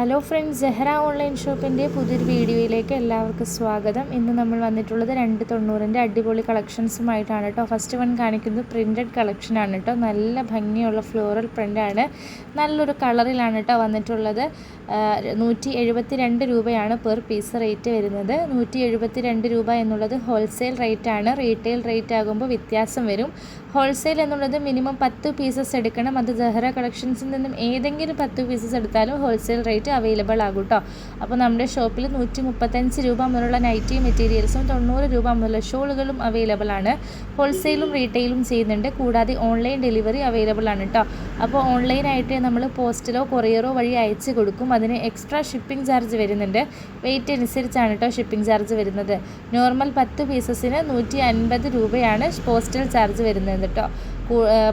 Hello friends Zehra online ഷോപ്പിന്റെ പുതിയൊരു വീഡിയോയിലേക്ക് എല്ലാവർക്കും സ്വാഗതം. ഇന്ന് നമ്മൾ വന്നിട്ടുള്ളത് രണ്ട് തൊണ്ണൂറിന്റെ അടിപൊളി കളക്ഷൻസുമായിട്ടാണ് കേട്ടോ. ഫസ്റ്റ് വൺ കാണിക്കുന്നത് പ്രിന്റഡ് കളക്ഷനാണ് കേട്ടോ. നല്ല ഭംഗിയുള്ള ഫ്ലോറൽ പ്രിന്റാണ് നല്ലൊരു കളറിലാണ് കേട്ടോ വന്നിട്ടുള്ളത്. നൂറ്റി എഴുപത്തി രണ്ട് രൂപയാണ് പെർ പീസ് റേറ്റ് വരുന്നത്. നൂറ്റി എഴുപത്തി രണ്ട് രൂപ എന്നുള്ളത് ഹോൾസെയിൽ റേറ്റാണ് റീറ്റെയിൽ റേറ്റ് ആകുമ്പോൾ വ്യത്യാസം വരും. ഹോൾസെയിൽ എന്നുള്ളത് മിനിമം പത്ത് പീസസ് എടുക്കണം. അത് സെഹ്റ കളക്ഷൻസിൽ നിന്നും ഏതെങ്കിലും പത്ത് പീസസ് എടുത്താലും ഹോൾസെയിൽ റേറ്റ് അവൈലബിൾ ആകും കേട്ടോ അപ്പോൾ നമ്മുടെ ഷോപ്പിൽ നൂറ്റി മുപ്പത്തഞ്ച് രൂപ മുതലുള്ള നൈറ്റി മെറ്റീരിയൽസും തൊണ്ണൂറ് രൂപ മുതലുള്ള ഷോളുകളും അവൈലബിൾ ആണ്. ഹോൾസെയിലും റീറ്റെയിലും ചെയ്യുന്നുണ്ട്. കൂടാതെ ഓൺലൈൻ ഡെലിവറി അവൈലബിൾ ആണ് കേട്ടോ അപ്പോൾ ഓൺലൈനായിട്ട് നമ്മൾ പോസ്റ്റിലോ കൊറിയറോ വഴി അയച്ച് കൊടുക്കും. അതിന് എക്സ്ട്രാ ഷിപ്പിംഗ് ചാർജ് വരുന്നുണ്ട്. വെയിറ്റ് അനുസരിച്ചാണ് കേട്ടോ ഷിപ്പിംഗ് ചാർജ് വരുന്നത്. നോർമൽ പത്ത് പീസസിന് നൂറ്റി അൻപത് രൂപയാണ് പോസ്റ്റൽ ചാർജ് വരുന്നത് കേട്ടോ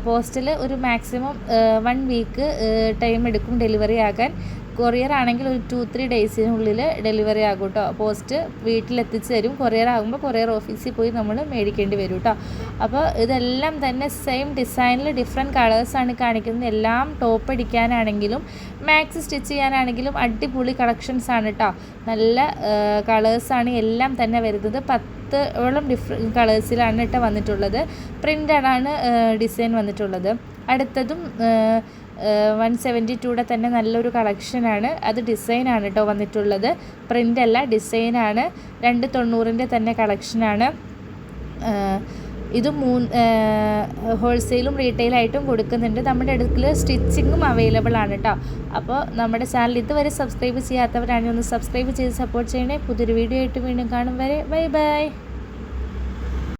പോസ്റ്റിൽ ഒരു മാക്സിമം വൺ വീക്ക് ടൈം എടുക്കും ഡെലിവറി ആകാൻ. കൊറിയർ ആണെങ്കിൽ ഒരു ടു ത്രീ ഡേയ്സിനുള്ളിൽ ഡെലിവറി ആകും കേട്ടോ പോസ്റ്റ് വീട്ടിലെത്തിച്ച് തരും. കൊറിയർ ആകുമ്പോൾ കൊറിയർ ഓഫീസിൽ പോയി നമ്മൾ മേടിക്കേണ്ടി വരും കേട്ടോ അപ്പോൾ ഇതെല്ലാം തന്നെ സെയിം ഡിസൈനിൽ ഡിഫറെന്റ് കളേഴ്സാണ് കാണിക്കുന്നത്. എല്ലാം ടോപ്പ് അടിക്കാനാണെങ്കിലും മാക്സ് സ്റ്റിച്ച് ചെയ്യാനാണെങ്കിലും അടിപൊളി കളക്ഷൻസ് ആണ് കേട്ടോ നല്ല കളേഴ്സാണ് എല്ലാം തന്നെ വരുന്നത്. പത്ത് ഓളം ഡിഫറെന്റ് കളേഴ്സിലാണ് കേട്ടോ വന്നിട്ടുള്ളത് പ്രിന്റഡാണ് ഡിസൈൻ വന്നിട്ടുള്ളത്. അടുത്തതും വൺ സെവന്റി ടൂടെ തന്നെ നല്ലൊരു കളക്ഷനാണ്. അത് ഡിസൈനാണ് കേട്ടോ വന്നിട്ടുള്ളത്. പ്രിന്റ് അല്ല ഡിസൈനാണ്. രണ്ട് തൊണ്ണൂറിന്റെ തന്നെ കളക്ഷനാണ്. ഇത് മൂ ഹോൾസെയിലും റീറ്റെയിലായിട്ടും കൊടുക്കുന്നുണ്ട്. നമ്മുടെ അടുക്കൽ സ്റ്റിച്ചിങ്ങും അവൈലബിൾ ആണ് കേട്ടോ. അപ്പോൾ നമ്മുടെ ചാനൽ ഇതുവരെ സബ്സ്ക്രൈബ് ചെയ്യാത്തവരാണെങ്കിൽ ഒന്ന് സബ്സ്ക്രൈബ് ചെയ്ത് സപ്പോർട്ട് ചെയ്യണേ. പുതിയൊരു വീഡിയോ ആയിട്ട് വീണ്ടും കാണും വരെ. Bye bye.